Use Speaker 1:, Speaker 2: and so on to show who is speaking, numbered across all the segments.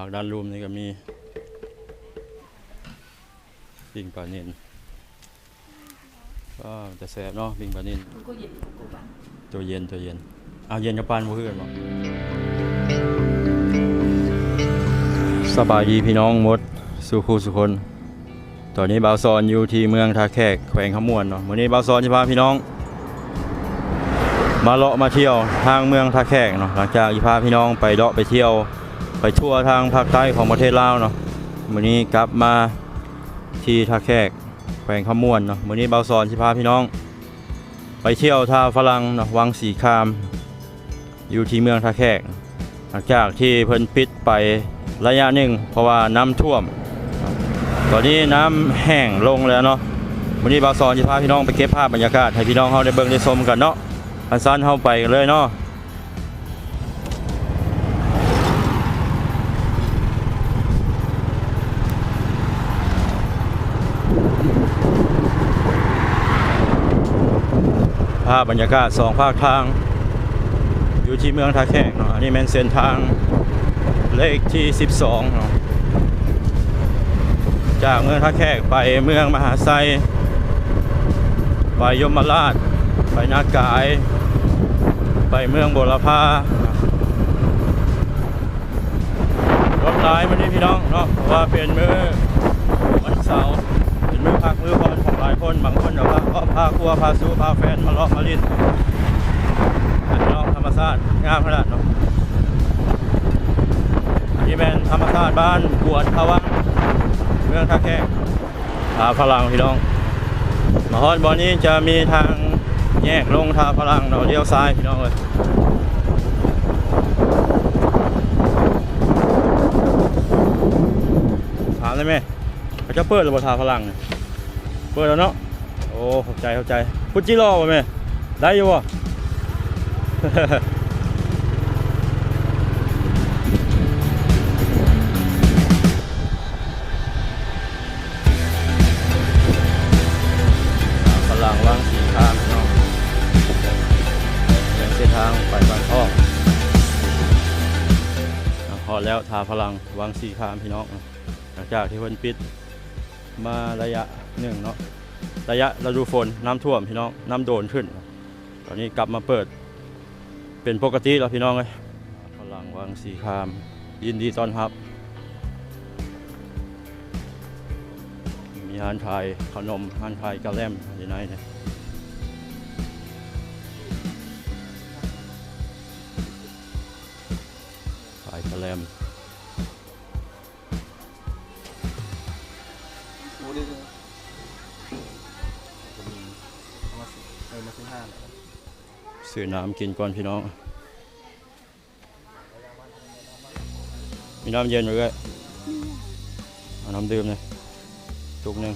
Speaker 1: ากด้านรูมนี่ก็มีปิงปลานินก็จะแสบเนาะปิงปลานิน
Speaker 2: มันก็เนกูบ้าน
Speaker 1: ตัวเย็นตัวเย็นเอาเย็นกับปานบ่คือนบ่สบายดีพี่น้องหมดสู่คู่สุคน ตอนนี้บ่าวซอนอยู่ที่เมืองท่าแขกแขวงขมวนเนาะวันนี้บ่าวซอนจะพาพี่น้อง มาเลาะมาเที่ยวทางเมืองท่าแขกเนาะหลังจากที่พาพี่น้องไปเลาะไปเที่ยว ไปทั่วทางภาคใต้ของประเทศลาวเนาะวันนี้กลับมาที่ท่าแขกแขวงขมวนเนาะวันนี้บ่าวซอนสิพาพี่น้อง ไปเที่ยวท่าฝรั่งเนาะวังสีคาม อยู่ที่เมืองท่าแขกหลังจากที่เพิ่นปิดไประยะหนึ่งเพราะว่าน้ำท่วม ตอนนี้น้ำแห้งลงแล้วเนาะวันนี้บาวซอนจะพาพี่น้องไปเก็บภาพบรรยากาศให้พี่น้องเขาได้เบิ่งได้ชมกันเนาะอันสั้นเข้าไปเลยเนาะ ภาพบรรยากาศสองภาคทาง อยู่ที่เมืองท่าแขกเนาะอันนี้แมนเส้นทางเลขที่ 12เนาะจากเมืองท่าแขกไปเมืองมหาไซไปยมราช ไปนากาย ไปเมืองโบรพารถร้ายมันนี่พี่น้องเนาะเพราะว่าเป็นมือวันเสาร์เป็นมือพักมือพรของหลายคนบางคนเดี๋ยวก็ พาครัวพาสู้พาแฟนมาเลาะมาลินพี่น้องธรรมชาติงามขนาดเนาะอันนี้เป็นธรรมชาติบ้านกวนพะวังเมืองท่าแขกท่าพลังพี่น้องมาฮอดบอนนี้จะมีทางแยกลงท่าพลังเราเลี้ยวซ้ายพี่น้องเลยถามได้ไหมเขาจะเปิดรือเปล่าท่าพลังเปิดแล้วเนาะ อ้เข้าใจเข้าใจพุทจิโร่ป่ะแม่ได้อยู่ป่ะพลังว่างสีทางเนาะยังเส้นทางไปบ้านพ่อกพอแล้วทาพลังวางสีคามพี่น้องหลังจากที่เพิ่นปิดมาระยะหนึ่งเนาะ ระยะฤดูฝนน้ำท่วมพี่น้องน้ำโดนขึ้น ตอนนี้กลับมาเปิด เป็นปกติแล้วพี่น้องเลยพลังวางสีคาม ยินดีต้อนรับ มีอาหารไทยขนมอาหารไทยกะแลมอยู่ไหนเนี่ยขายกะแลม
Speaker 3: ซื้อ
Speaker 1: น้ำกินก่อนพี่น้อง มีน้ำเย็นอยู่ด้วยเอาน้ำดื่มเลยตุกหนึ่ง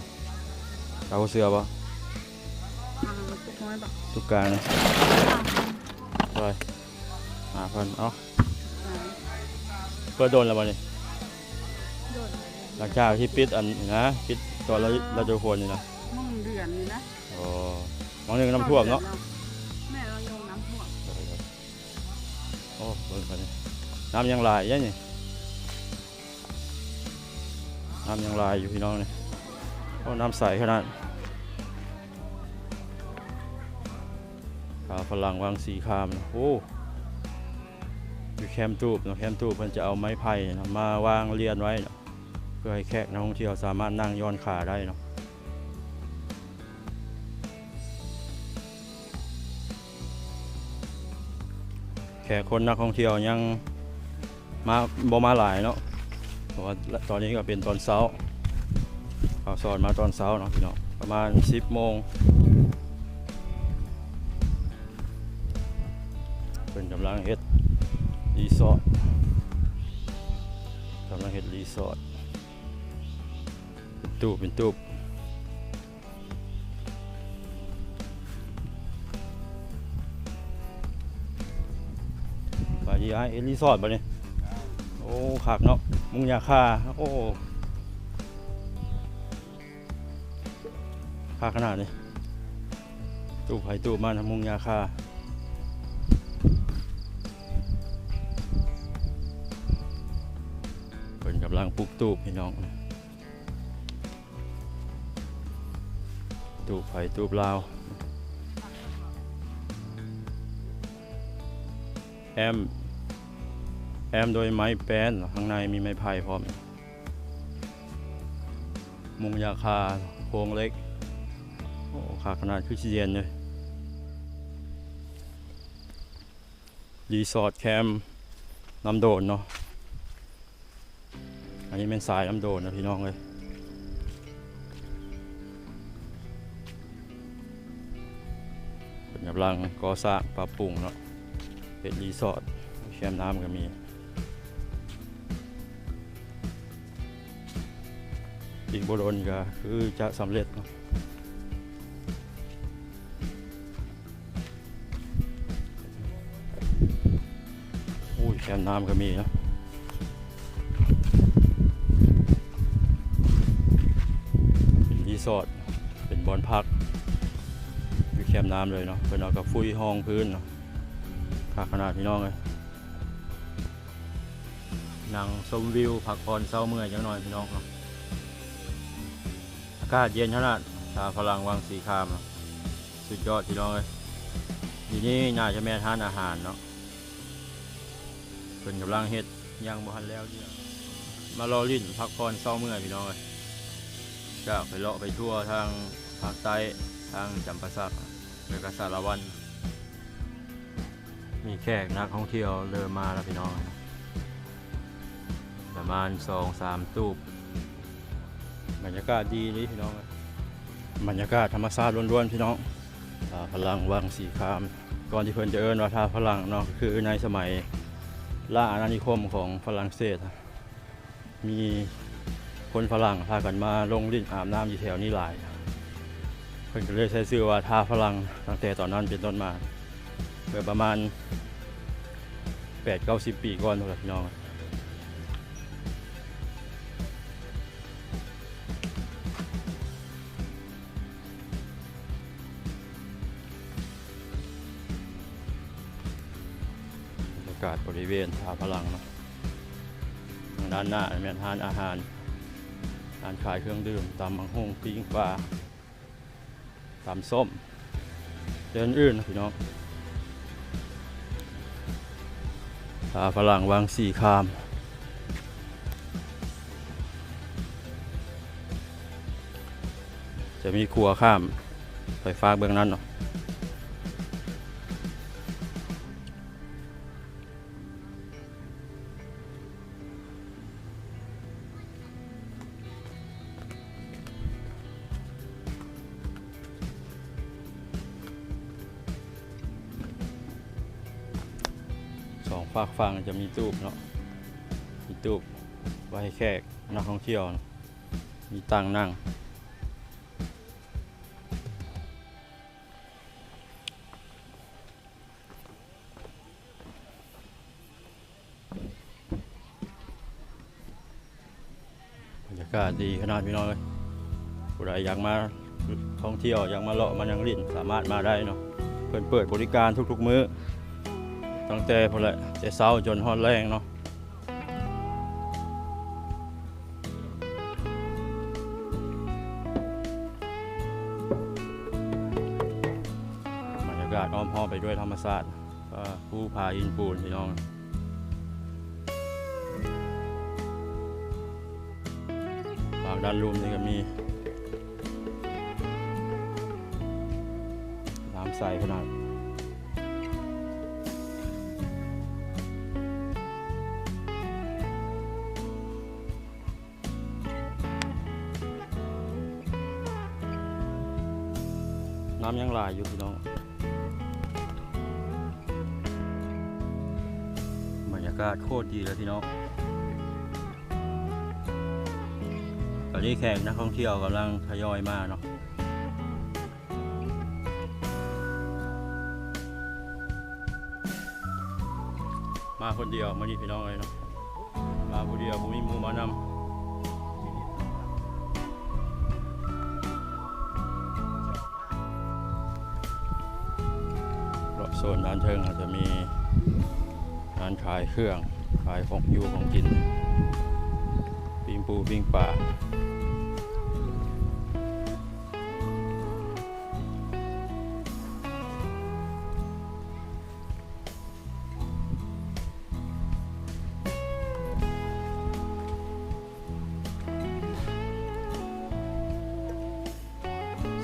Speaker 1: เอาเสือปะ
Speaker 2: อ่ามันตุกน้อยบอก
Speaker 1: ตุกกลางเลยไปหาพันเอา
Speaker 2: อ่า
Speaker 1: เปิดโดนแล้วปะนี่
Speaker 2: โดน
Speaker 1: หลังจากที่ปิดอันนี้นะปิดตอนเราเราจะฝนนี่นะ
Speaker 2: มุ่งเดือนนี่นะ
Speaker 1: โอ้มองหนึ่งน้ำท่วมเนาะ อ้เบิ่งกันนี่น้ำยังหลายยังนี่น้ำยังหลายอยู่พี่น้องเนี่ยโอ้น้ำใสขนาดขาฝรั่งวางสีคามนะโอ้อยู่แคมป์ตูบเนาะแคมป์ตูบเพิ่นจะเอาไม้ไผ่นะมาวางเรียนไว้เนะเพื่อให้แขกนักท่องเที่ยวสามารถนั่งย้อนขาได้เนาะ แขกคนนักท่องเที่ยวยังมาบ่มาหลายเนาะเพราะว่าตอนนี้ก็เป็นตอนเช้าเขาสอนมาตอนเช้าเนาะพี่น้องประมาณ 10โมงเป็นกำลังเฮ็ดรีสอร์ทกำลังเฮ็ดรีสอร์ทเป็นตู้เป็นตู้ ไปยีไอเฮ็ดรีสอร์ทบ่เนี่ยโอ้คักเนาะมุงยาคาโอ้คักขนาดนี้ตู้ไผ่ตู้มันมุงยาคาเป็นกำลังปลูกตูบพี่น้องตูบไผ่ตูบลาวแอม แอมโดยไม้แป้นข้างในมีไม้ไผ่พร้อม มุงยาคาโครงเล็ก โอ้ขาขนาดคือสิเย็นเลยรีสอร์ทแคมป์น้ำโดนเนาะ อันนี้เป็นสายน้ำโดนนะพี่น้องเลยเป็นกำลังก่อสร้างปรับปรุงเนาะเป็นรีสอร์ทแคมป์น้ำก็มี อีกบโดนก็คือจะสำเร็จเนาะอุ้ยแคมป์น้ำก็มีนะเป็นรีสอร์ทเป็นบอนพักอยู่แคมป์น้ำเลยเนาะเป็นเอากับฟุยห้องพื้นเนาะค่าขนาดพี่น้องเลยนั่งชมวิวพักผ่อนเศร้าเมื่อยจังหน่อยพี่น้องเนาะากาศเย็นขนาดชาฝรั่งวังสีคาม สุดยอดพี่น้องเลยทีนี้น่าจะแม่ทานอาหารเนาะเป็นกำลังเฮ็ดยังบ่ทันแล้วเนี่ยมารอลิ้นพักผ่อนเศร้าเมื่อยพี่น้องเลยจะไปเลาะไปทั่วทางภาคใต้ทางจำปาสักแล้วก็สารวัน มีแขกนักท่องเที่ยวเริ่มมาแล้วพี่น้อง ประมาณสองสามตูบ บรรยากาศดีนี่พี่น้องบรรยากาศธรรมชาติล้วนๆพี่น้องท่าพลังวังสีคาม ก่อนที่เพิ่นจะเอิ้นว่าท่าพลังเนาะคือในสมัยล่าอาณานิคมของฝรั่งเศส มีคนฝรั่งพากันมาลงลิ้นอาบน้ำอยู่แถวนี้หลายเพิ่นก็เลยใช้ชื่อว่าท่าพลังตั้งแต่ตอนนั้นเป็นต้นมาเมื่อประมาณ8-90 ปีก่อนพุ่นล่ะพี่น้อง นิเวณท่าพลังเนาะทางด้านหน้าเป็นร้านอาหารร้านขายเครื่องดื่มตามมังฮงปิ้งปลาตามส้มเดินอื่นนะพี่น้องท่าพลังวางสี่คามจะมีครัวข้ามไฟฟ้าเบื้องนั้นเนาะ ฝากฝั่งจะมีตูบเนาะมีตูบไว้ให้แขกนักท่องเที่ยวนะมีตังนั่ง บรรยากาศดีขนาดพี่น้องเลยผู้ใดอยากมาท่องเที่ยวอยากมาเลาะมายังลินสามารถมาได้เนาะเพิ่นเปิดบริการทุกๆมื้อ ตั้งแต่พอแหละแต่เช้าจนฮอดแรงเนาะบรรยากาศอ้อมห้อมไปด้วยธรรมชาติก็ผู้พาอินปูนพี่น้องฝั่งด้านรูมนี่ก็มีน้ำใสขนาด น้ำยังหลายอยู่พี่น้องบรรยากาศโคตรดีเลยพี่น้องตอนนี้แขกนักท่องเที่ยวกำลังทยอยมาเนาะมาคนเดียวมานี่พี่น้องเลยเนาะมาคนเดียวผมมีมูมานำ โซนด้านเทิงอาจจะมีร้านขายเครื่อง ขายของอยู่ของกิน ปิงปูปิ้งปลา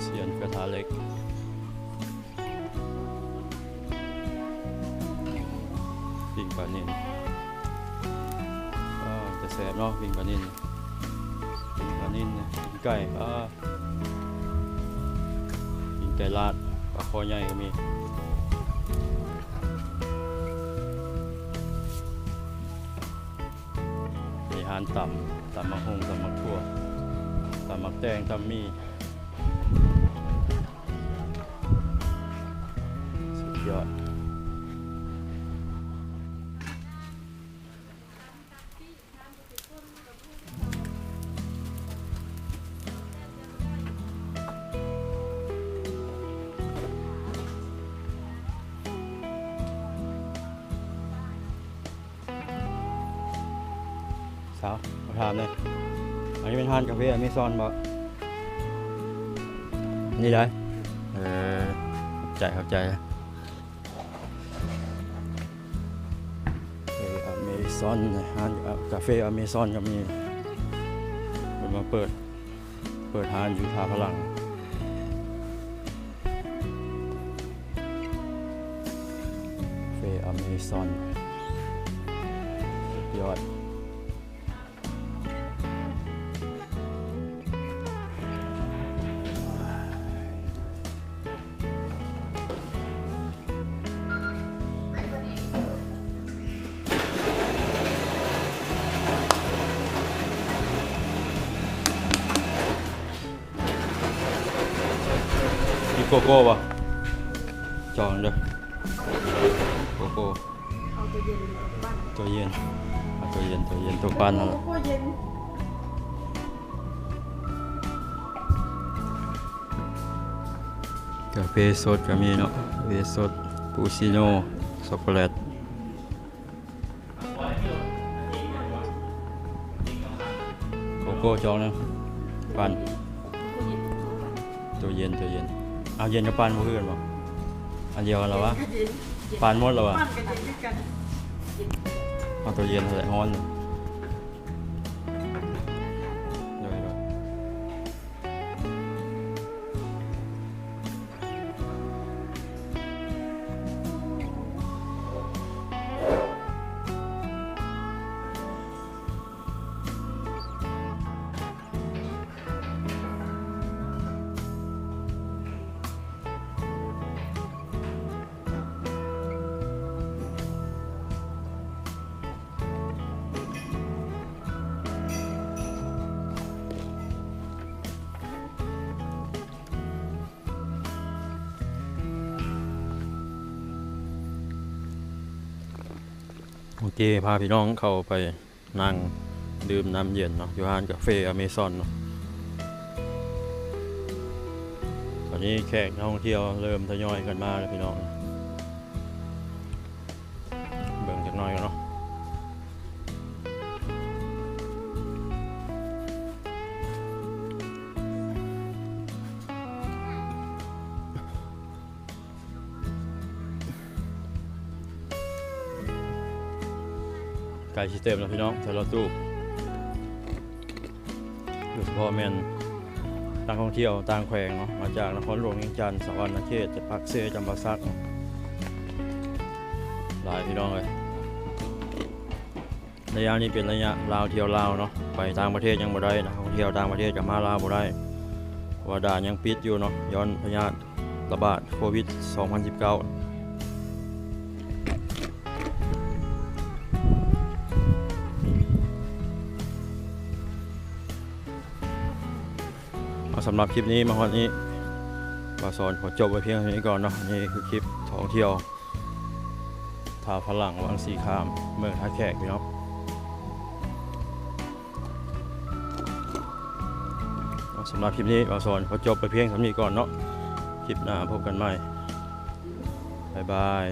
Speaker 1: เสียนกระทะเล็ก ปิ่งปลานินก็จะแสบเนาะปิ่งปลานินปิ่งปลานินวิ่งไก่อ่าปิ่งไก่ลาดปลาคอใหญ่ก็มีมีอาหารต่ำต่ำมักฮงต่ำมักทั่วต่ำมักแตงต่ำมีสุดยอด สาวมาถามเลยอันนี้เป็นทานกาแฟอเมซอนบ่นี่ได้เออเข้าใจเข้าใจเอออเมซอนทานกาแฟอเมซอนก็มีมันมาเปิด เปิดทานอยู่ท่าพลังเฟอเมซอนสุดยอด โกโก้ป่ะจองเด้อโกโก้
Speaker 2: เอาตัวเย็นกับบ้าน
Speaker 1: ตัวเย็นเอาตัวเย็นตัวเย็นตัวปั้นนั่นแหละ
Speaker 2: โอ้เย็น
Speaker 1: กาแฟสดก็มีเนาะกาแฟสดปูชิโน่ช็อกโกแลตโกโก้จองนะปั้นตัวเย็นตัวเย็น เอาเย็นกับปั้นบ่คือกันบ่อันเดียวกันเหรอวะปั้นหมดแล้ววะ
Speaker 2: บ้านกันเย็นด้วยกัน
Speaker 1: เอาตัวเย็นใส่ฮ้อนเลย เคพาพี่น้องเข้าไปนั่งดื่มน้ำเย็นเนาะอยู่ร้านกาแฟอเมซอนเนาะตอนนี้แขกนักท่องเที่ยวเริ่มทยอยกันมาแล้วพี่น้อง เบิ่งจักหน่อยกันเนาะ ไก่ชิเต็มแล้วพี่น้องใส่รถตู้โดยเฉพาะแมนต่างท่องเที่ยวต่างแขวงเนาะมาจากนครหลวงเวียงจันทร์สวรรณเขตจะปักเซจำปาสักหลายพี่น้องเลยระยะนี้เป็นระยะลาวเที่ยวลาวเนาะไปต่างประเทศยังบ่ได้นะท่องเที่ยวต่างประเทศกับมาลาวบ่ได้ว่าด่านยังปิดอยู่เนาะย้อนพยาธิระบาดโควิด 2019 เอาสำหรับคลิปนี้มาวันนี้บาสอนขอจบไว้เพียงเท่านี้ก่อนเนาะนี่คือคลิปท่องเที่ยวท่าพลังวังสีคาม เมืองท่าแขกพี่น้องสำหรับคลิปนี้บาสอนขอจบไปเพียงเท่านี้ก่อนเนาะคลิปหน้าพบกันใหม่บ๊ายบาย